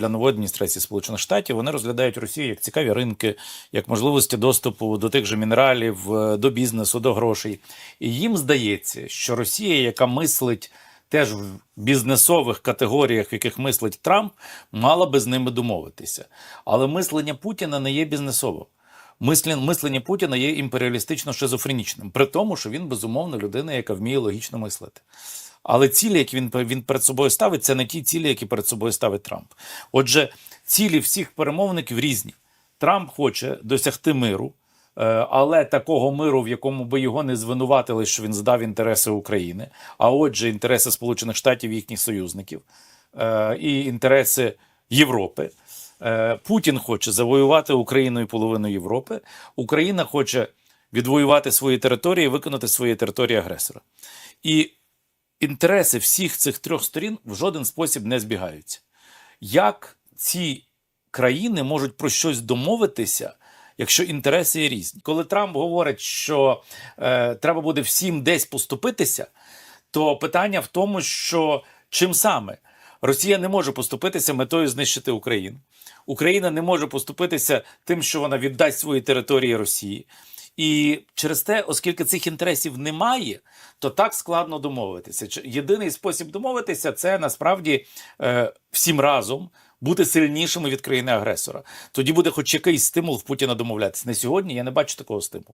для нової адміністрації Сполучених Штатів. Вони розглядають Росію як цікаві ринки, як можливості доступу до тих же мінералів, е, до бізнесу, до грошей. І їм здається, що Росія, яка мислить теж в бізнесових категоріях, в яких мислить Трамп, мала би з ними домовитися. Але мислення Путіна не є бізнесовим. Мислення, Путіна є імперіалістично-шизофренічним, при тому, що він безумовно людина, яка вміє логічно мислити. Але цілі, які він, він перед собою ставить, це не ті цілі, які перед собою ставить Трамп. Отже, цілі всіх перемовників різні. Трамп хоче досягти миру, е, але такого миру, в якому би його не звинуватили, що він здав інтереси України, а отже, інтереси Сполучених Штатів їхніх союзників е, і інтереси Європи. Е, Путін хоче завоювати Україну і половину Європи. Україна хоче відвоювати свої території, виконати свої території агресора. І інтереси всіх цих трьох сторін в жоден спосіб не збігаються. Як ці країни можуть про щось домовитися, якщо інтереси є різні? Коли Трамп говорить, що е, треба буде всім десь поступитися, то питання в тому, що чим саме Росія не може поступитися метою знищити Україну. Україна не може поступитися тим, що вона віддасть свої території Росії. І через те, оскільки цих інтересів немає, то так складно домовитися. Єдиний спосіб домовитися це насправді е, всім разом бути сильнішими від країни агресора. Тоді буде хоч якийсь стимул в Путіна домовлятися. На сьогодні я не бачу такого стимулу.